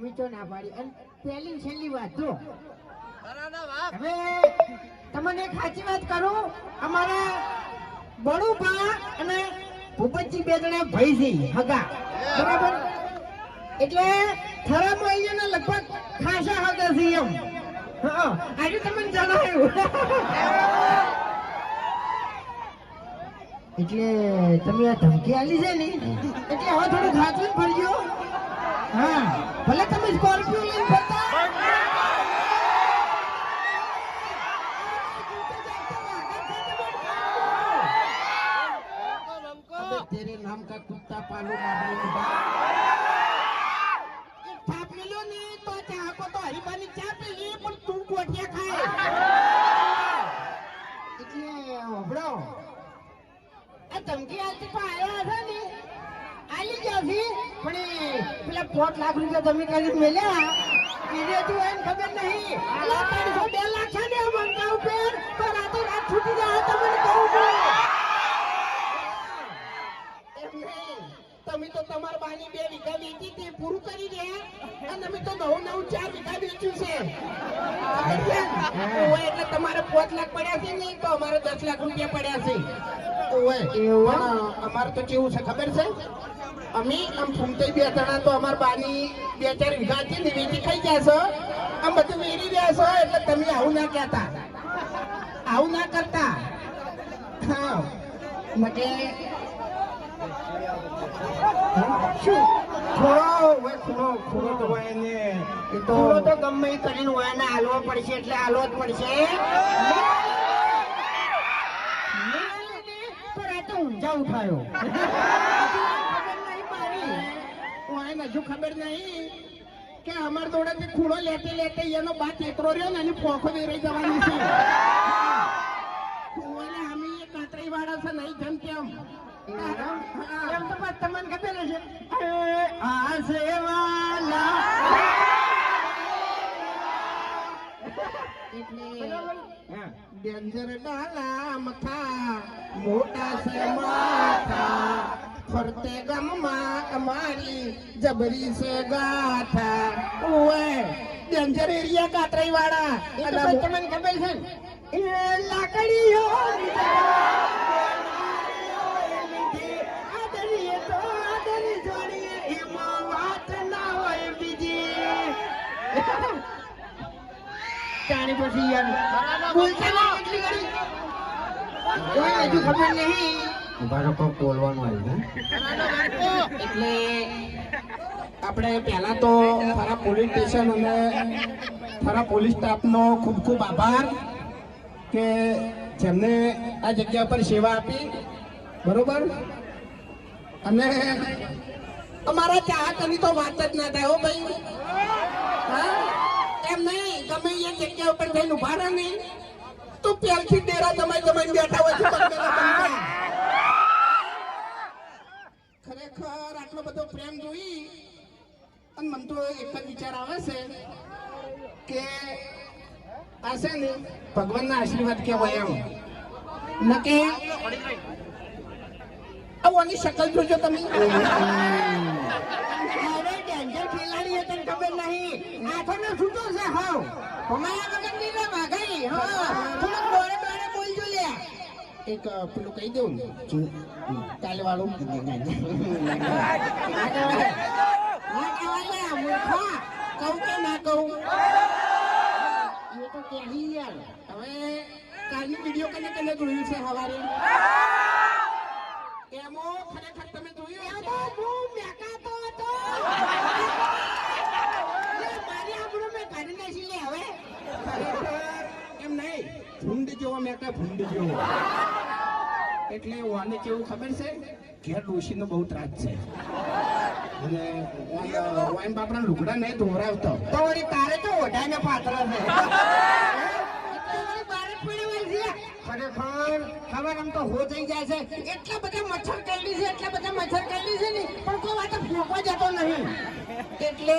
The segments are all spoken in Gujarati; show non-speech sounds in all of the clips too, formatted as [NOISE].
અમે તો ના પાડી અને પહેલી છેલ્લી વાત જો. હવે તમને એક સાચી વાત કરું અમારા બળુભા અને ભૂપતજી બે જણા ભાઈ છે હગા બરાબર? એટલે થરામાં અહીંયાના લગભગ ખાસા હગા છે એમ. હા આજે તમને જણાવ્યું. એટલે તમે આ ધમકી આલી છે ને? એટલે હવે થોડું ખાચું ફરજો હા ભલે તમે સ્કોર્પિયો લઈને ફરતા अबे तेरे नाम का कुत्ता पालू मारने એક થાપ મેલ્યો ને તો ચા આપો તો હરીબાની ચા પીવી પણ તું ગોઠિયા ખાય એટલે હોભળો આ ધમકી આલતી તો આયા હશે ને આલી ગયા છે? પણ પેલા પોત લાખ રૂપિયા તમે કાઢી મેલ્યા? એને હજુ એને ખબર નહીં. એટલે ત્રણસો બે લાખ છે ને મંગા ઉપર? તો રાતો રાત છૂટી જાય તમને કહું છું. તમે તો તમારા બાની બે વીઘા વેચી તે પૂરું કરી દે અને અમે તો નવું નવું ચાર વીઘા વેચ્યું છે? એટલે તમારે પાંચ લાખ પડ્યા છે નહીં તો અમારે દસ લાખ રૂપિયા પડ્યા છે. ઓવે. અમારે તો કેવું છે ખબર છે? અમે આમ ફૂમતે બે તણા તો અમાર બાની બે ચાર વીઘા છે ને વેચી ખાઈ જશો આમ બધું વેરી રહ્યા છો એટલે તમે આવું ના કહેતા. આવું ના કરતા. હા. શું? ખોળો હોય તો ને. તો ગમે કરીને હોય ને હાલવો પડશે એટલે હાલવો જ પડશે. તો રાતે ઊંઝા ઉઠાયો. હું હજુ ખબર નહીં કે અમાર જોડેથી ખૂણો લેતે લેતે એનો બાપ એકરો રહ્યો ને એની પોખો વેરાઈ જવાની છે. ખૂણોને અમે એ કાતરી વાળા છે નહીં, જેમ કેમ એમ તો બસ તમને ખબર છે આ સેવાલા ડેન્જર ડાલા મથા, મોટા છે માથા. ફરતે ગામમાં અમારી જબરી છે ગાથા ઓય ડેન્જર એરિયા કાતરાઈ વાળા એટલે તમને ખબર છે એ લાકડીઓ તો જાણી પછી યાર. બોલતા ના એટલી ઘડી કોઈ હજુ ખબર નહીં. ઊભા બોલવાનું આવ્યું એટલે આપણે પહેલા તો મારા પોલીસ સ્ટેશન અને થરા પોલીસ સ્ટાફનો ખૂબ ખૂબ આભાર કે જેમને આ જગ્યા પર સેવા આપી, બરોબર? અને અમારા ચાહકની તો વાત જ ના થાય, હો ભાઈ? એમ નહીં, ગમે એ જગ્યા ઉપર જઈને ઊભા રહે નહીં, તો પહેલથી ડેરા જમાઈ જમાઈને બેઠા હોય છે બંગલા. બધો પ્રેમ જોઈ અને મને તો એક જ વિચાર આવે છે કે આ છે ને ભગવાનના આશીર્વાદ કહેવાય એમ. ન કે શકલ જોજો તમે. અરે ડેન્જર ખેલાડી એ તને ખબર નહીં. આંખોનો છૂટો છે, હાવ. હમાયા વગરની રે વાઘાઈ હા એક પેલું કહી દઉં ને? કાલે વાળું કહું કે ના કહું એ તો કહી યાર હવે કાલની વીડિયો કને કને જોયું છે હવારે એમો ખરેખર તમે જોયું એમો હું મેકાતો હતો મારી આબરૂ મેં કાઢી નાખી લે હવે એમ નહીં. ભૂંડ જેવો મેકા ભૂંડ જેવો. એટલે વાને કેવું ખબર છે? ઘેર ડોશીનો બહુ ત્રાસ છે. અને વાઈન બાપડા લુગડા નહીં ધોરાવતો તો વળી તારે તો ઓઢાને પાત્ર છે. [LAUGHS] ખર ખબર આમ તો હો થઈ જાય છે. એટલા બધા મચ્છર કરડી છે એટલા બધા મચ્છર કરડી છે ને પણ કોઈ વાત ફૂંકવા જતો નહીં. એટલે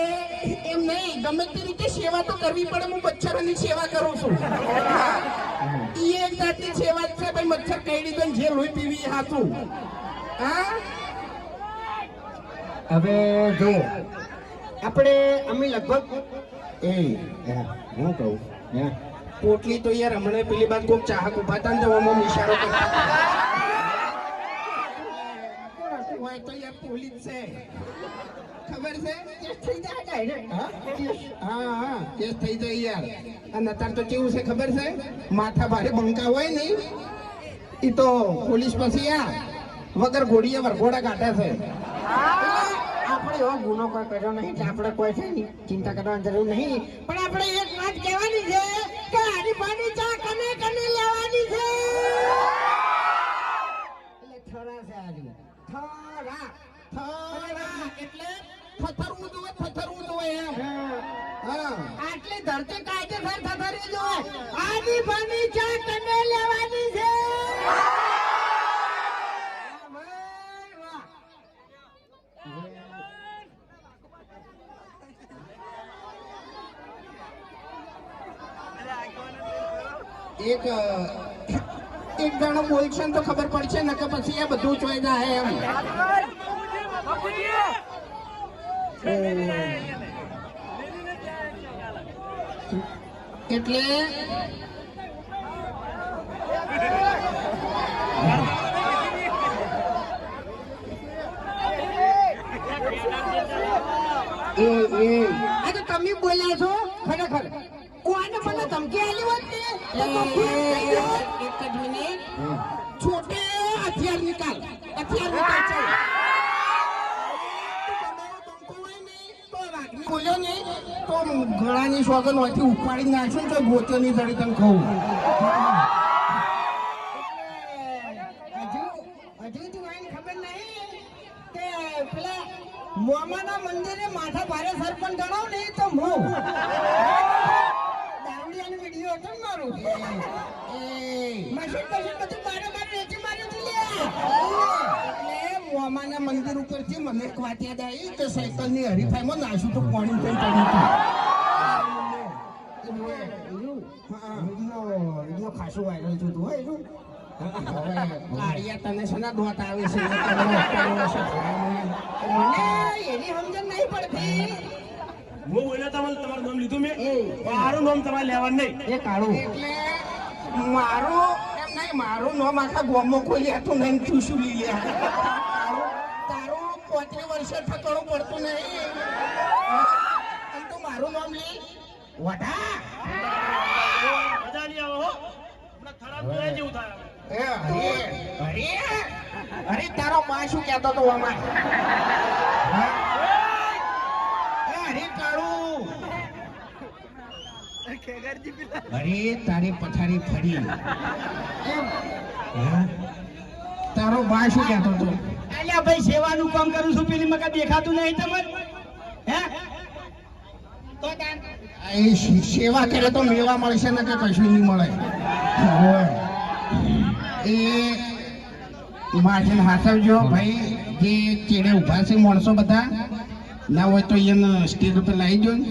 એમ નહીં ગમે તે રીતે સેવા તો કરવી પડે હું મચ્છરોની સેવા કરું છું. એ એક જાતની સેવા ભાઈ મચ્છર કરડી તો જે લોહી પીવી એ હા હવે જો આપણે અમે લગભગ એ હું કહું પોટલી તો યાર હમણાં પેલી બાદ કોઈક ચાહક ઊભા હતા ને તો આમાં ઇશારો હોય તો યાર પોલીસ છે. ખબર છે? કેસ થઈ જાય direct. હા? હા હા કેસ થઈ જાય યાર. અને અત્યારે તો કેવું છે ખબર છે? માથા ભારે બંકા હોય ને એ તો પોલીસ પછી આ વગર ઘોડીએ વરઘોડા કાઢે છે. આપણે એવો ગુનો કોઈ કર્યો નહીં, આપણે કોઈ છે ચિંતા કરવાની જરૂર નહીં. પણ આપણે એક વાત કહેવાની છે એક એક જણો બોલશે તો ખબર પડશે ને કે પછી એ બધું જોઈ જાય એમ. એટલે એ એ આ તો તમે બોલ્યા છો ખરેખર કોને મને ધમકી આલી હોત ને તો કપૂર થઈ ગયો. એક જ મિનિટ છોટે હથિયાર નિકાલ હથિયાર નિકાલ ચાલ. તું બનાવો બંકો હોય ને, તો વાઘની બોલ્યો ને તો ગળાની સોગન હોયથી ઉપાડી નાખશું ને તો ગોત્યો ની જડી તને કહું હજુ હજુ તું આઈને ખબર નહીં કે પેલા મોમાના મંદિરે માથા ભારે સરપંચ ગણાવ ને તો હું દારૂડિયાનો વીડિયો હતો ને મારો એ મશીન મશીન બધું બારે બારે વેચી માર્યું એટલે મોમાના મંદિર ઉપરથી મને એક વાત યાદ આવી કે સાયકલની હરીફાઈમાં નાશું તો પાણી થઈ પડ્યું હતું. વીડિયો વીડિયો ખાસું વાયરલ થયું હતું હો કાળિયા તને છે ને દોત આવે છે મને એની સમજણ નહીં પડતી. હું બોલ્યો તમને તમારું નામ લીધું મેં. મારું નામ તમારે લેવાનું નહીં. એ કાળું. એટલે મારું એમ નહીં મારું નામ આખા ગોમમાં કોઈ લેતું નહીં તું શું લઈ લે? તારું તારું વર્ષે ઠકણું પડતું નહીં. અને તું મારું નામ લે વઢા. મજા નહીં આવે હો ખરાબ જેવું થાય અરે તારો માં શું કહેતો તો આમાં હા? એ અરે કાળું અરે તારી પથારી ફરી. તારો બા શું કહેતો તો અલ્યા ભાઈ સેવાનું કામ કરું છું પેલી મકા દેખાતું નહીં તમને? હે? તો એ સેવા કરે તો મેવા મળશે ને કે કશું નહીં મળે? એ માર્જિન હાથવજો ભાઈ જે ચેડે ઊભા છે માણસો બધા. ના હોય તો એને સ્ટેજ ઉપર લાવી દો ને.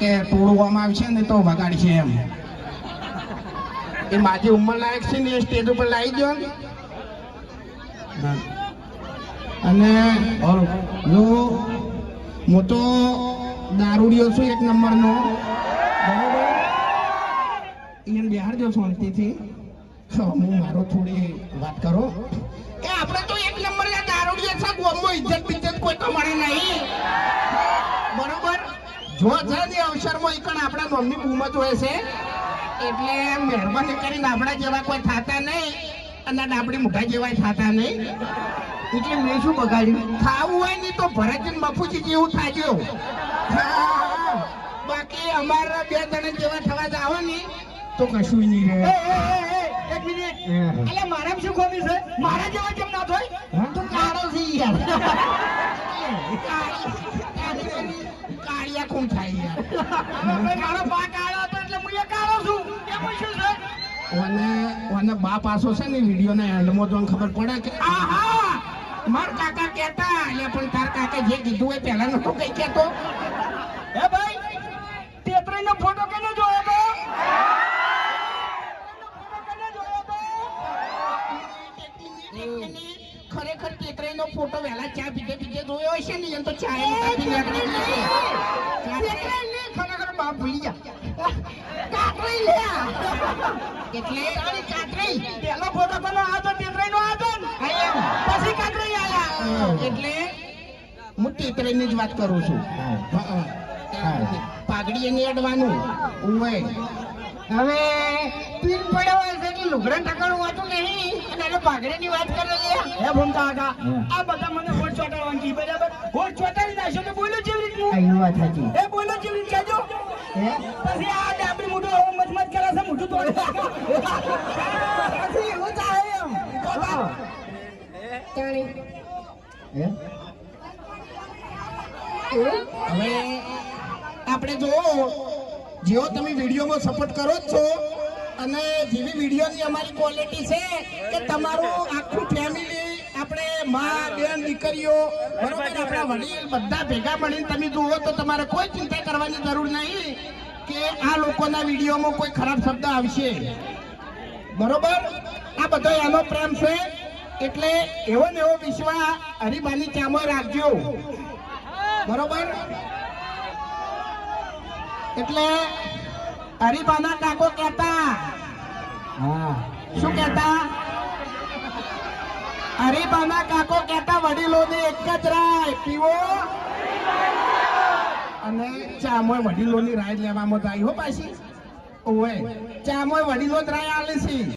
કે તોડવામાં આવશે ને તો વગાડશે એમ. એ માજી ઉંમર લાયક છે ને એ સ્ટેજ ઉપર લાવી દો. અને જો હું તો દારૂડિયો છું એક નંબરનો. બરોબર? એને બિહાર જો શાંતિથી. હું મારો થોડી વાત કરો. એ આપણે તો એક નંબર દારૂડિયા છે ગોમો ઇજ્જત બિજ્જત કોઈ તો મળે નહીં. જો છે ને અવસરમાં એકણ આપણા મમ્મી બૂમત હોય છે? એટલે મહેરબાની કરીને આપણા જેવા કોઈ થાતા નહીં અને આપણી મોઢા જેવા થાતા નહીં. એટલે મેં શું બગાડ્યું? ખાવું હોય ને તો ભરતજી મફુજી જેવું થાજો. બાકી અમારા બે જણા જેવા થવા જાવ ને તો કશું નહીં રહે. એક મિનિટ. અલ્યા મારામાં શું ખોબી છે? મારા જેવા કેમ ના થાય? હા? તું કાળો છે યાર. કાળિયા કોણ થાય યાર? [LAUGHS] મારો બા કાળો હતો એટલે હું એ કાળો છું. એમાં શું છે? ઓને ઓને બા પાસો છે ને વિડીયોના એન્ડમાં જોન ખબર પડે કે આહા! માર કાકા કહેતા એટલે પણ તાર કાકા જે કીધું હોય પહેલા નતો કઈ કહેતો. હે ભાઈ તેત્રીનો ફોટો કેને જોયો તો? ખરેખર તેત્રી નો ફોટો વહેલા ચા પીધે જોયો હશે ને એમ તો ચા એમ કાપી નાખી ખરેખર બાપ ભૂલી ગયા. કાતરી લે એટલે તારી કાતરી પેલો ફોટો નો હતો પછી કાતરી આયા. એટલે હું તેતરાઈ ની જ વાત કરું છું. પાઘડી એને અડવાનું. ઉવે. હવે પીન પડવા છે કે લુગડા ટકાણું વાતું નહીં અને એને પાઘડીની વાત કરે લે હે ભૂમતા કાકા આ બધા મને હોટ ચોટાડવાનું કી બરાબર? હોટ ચોટાડી નાખશો તો બોલો જેવી રીતનું. આઈ વાત સાચી. એ બોલો જેવી રીત કહેજો. પછી આ ડાબડી મોઢું હવે મચમચ કરે છે મોઢું તોડી પછી એવું થાય એમ. હવે આપણે જો જેવો તમે વિડીયોમાં સપોર્ટ કરો જ છો અને જેવી વિડીયોની અમારી ક્વોલિટી છે કે તમારું આખું ફેમિલી આપણે મા, બેન, દીકરીઓ, બરોબર, આપણા વડીલ બધા ભેગા મળીને તમે જુઓ તો તમારે કોઈ ચિંતા કરવાની જરૂર નહીં કે આ લોકોના વિડીયોમાં કોઈ ખરાબ શબ્દ આવશે. બરોબર? આ બધો એનો પ્રેમ છે. એટલે એવો ને એવો વિશ્વાસ હરિભાની ચામાં રાખજો. બરોબર? એટલે હરિભાના કાકો કહેતા. શું કહેતા? હરિભાના કાકો કહેતા, વડીલોને એક જ રાય પીવો. અને ચામોય વડીલોની રાય લેવામાં જાય હો પાછી. ઓય ચામોય વડીલો જ રાય આલે છે.